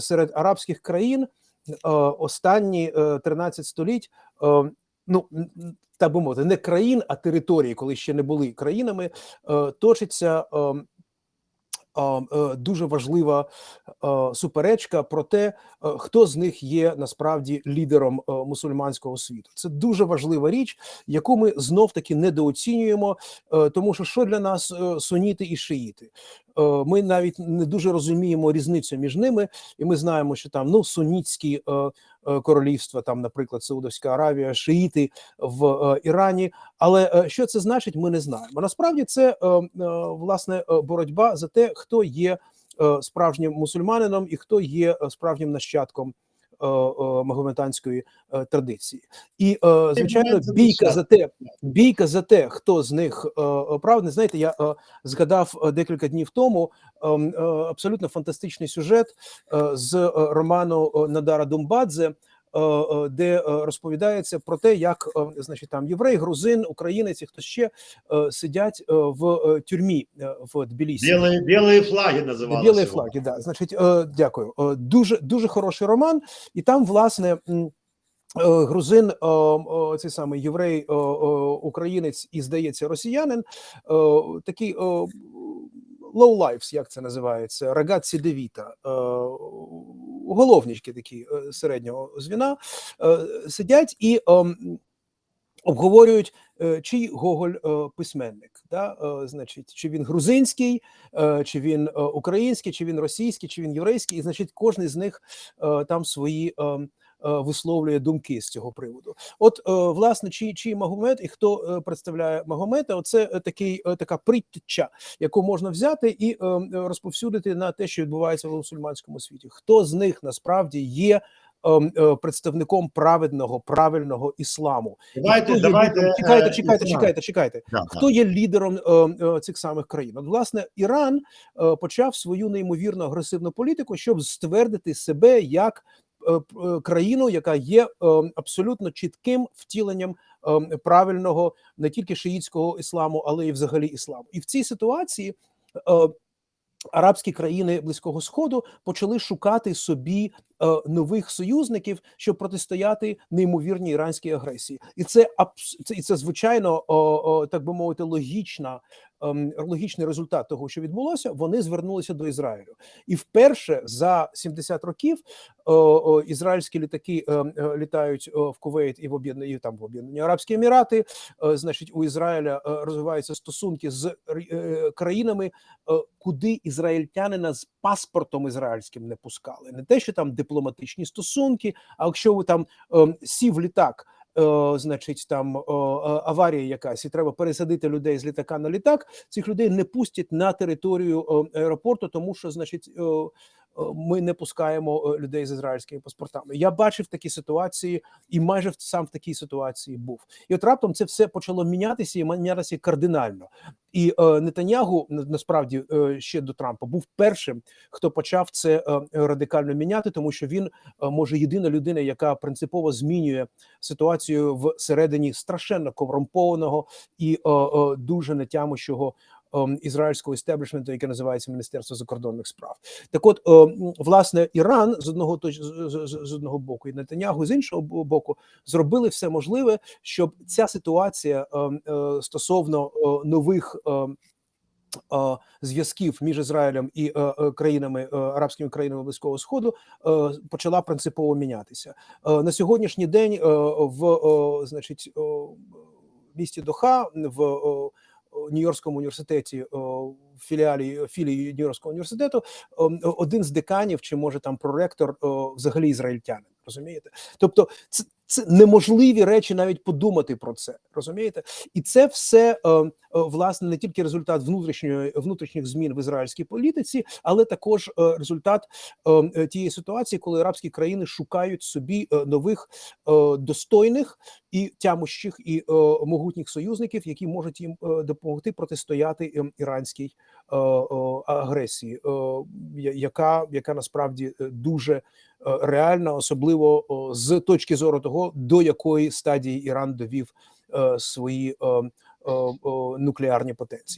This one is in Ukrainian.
серед арабських країн е, останні е, 13 століть, е, ну так би мовити, не країн, а території, коли ще не були країнами, е, точиться. е, е, е, Дуже важлива е, суперечка про те, е, хто з них є насправді лідером е, мусульманського світу. Це дуже важлива річ, яку ми знов таки недооцінюємо, е, тому що що для нас е, суніти і шиїти? Е, Ми навіть не дуже розуміємо різницю між ними, і ми знаємо, що там ну сунітські е, е, королівства, там, наприклад, Саудовська Аравія, шиїти в Ірані. Але що це значить, ми не знаємо. Насправді це власне боротьба за те, хто є справжнім мусульманином і хто є справжнім нащадком. Е, е, Магометанської е, традиції, і звичайно, бійка за те, бійка за те, хто з них правний. Знаєте, я згадав декілька днів тому ем, абсолютно фантастичний сюжет з роману Надара Думбадзе. Е, е, Де е, розповідається про те, як значить там єврей, грузин, українець і хто ще сидять в тюрмі в Тбілісі. Белые флаги називалися. Білі флаги, да. Значить, дякую. Дуже дуже хороший роман, і там, власне. Грузин, цей самий єврей, українець і здається, росіянин, такий low lives, як це називається, рагатці девіта, уголовнички такі е, середнього звіна, е, сидять і ем, обговорюють, е, чий Гоголь письменник, да? значить, чи він грузинський, чи він український, чи він російський, чи він єврейський, і значить, кожен з них там свої. Е, Висловлює думки з цього приводу. От, е, власне, чий, чий Магомед і хто е, представляє Магомета, оце такий така притча, яку можна взяти і розповсюдити на те, що відбувається в мусульманському світі. Хто з них насправді є представником праведного, правильного ісламу? Давайте, є давайте. чекайте, чекайте, чекайте, чекайте. Да, Хто є лідером е, цих самих країн? От, власне, Іран е, почав свою неймовірно агресивну політику, щоб ствердити себе як країну, яка є е, абсолютно чітким втіленням е, правильного не тільки шиїтського ісламу, але й взагалі ісламу. І в цій ситуації. е, Арабські країни близького сходу почали шукати собі е, нових союзників, щоб протистояти неймовірній іранській агресії, і це абс- це, і це звичайно, так би мовити, логічна. Ем, Логічний результат того, що відбулося, вони звернулися до Ізраїлю, і вперше за 70 років ізраїльські літаки е, е, літають в Кувейт і в об'єднані там в об'єднані Арабські Емірати. Е, значить, у Ізраїля е, розвиваються стосунки з країнами, куди ізраїльтянина з паспортом ізраїльським не пускали. Не те, що там дипломатичні стосунки, а якщо ви там е, сів літак. Е, Значить, там аварія якась, і треба пересадити людей з літака на літак. Цих людей не пустять на територію аеропорту, тому що, значить, ми не пускаємо людей з ізраїльськими паспортами. Я бачив такі ситуації, і майже сам в такій ситуації був. І от раптом це все почало мінятися і мінятися кардинально. І е, Нетаньягу насправді е, ще до Трампа був першим, хто почав це е, радикально міняти, тому що він е, може єдина людина, яка принципово змінює ситуацію всередині страшенно корумпованого і е, е, дуже нетямущого ізраїльського істеблішменту, яке називається Міністерство закордонних справ. Так, от е, власне, Іран з одного з, одного боку і Нетаньягу з іншого боку зробили все можливе, щоб ця ситуація ем, е, стосовно е, нових. ем, е, Зв'язків між Ізраїлем і країнами арабськими країнами близького сходу почала принципово мінятися на сьогоднішній день. В значить місті Доха в Нью-Йоркському університеті, е, філіалі філії Нью-Йоркського університету, е, один з деканів, чи може там проректор, е, взагалі ізраїльтянин. Розумієте? Тобто, це, це неможливі речі навіть подумати про це. Розумієте? І це все е, е, власне не тільки результат внутрішньої внутрішніх змін в ізраїльській політиці, але також е, результат е, е, тієї ситуації, коли арабські країни шукають собі е, нових е, достойних і тямущих і е, могутніх союзників, які можуть їм е, допомогти протистояти ем, іранській е, е, агресії, е, яка, яка насправді е, дуже реальна, особливо з точки зору того, до якої стадії Іран довів е, свої е, е, е, нуклеарні потенції.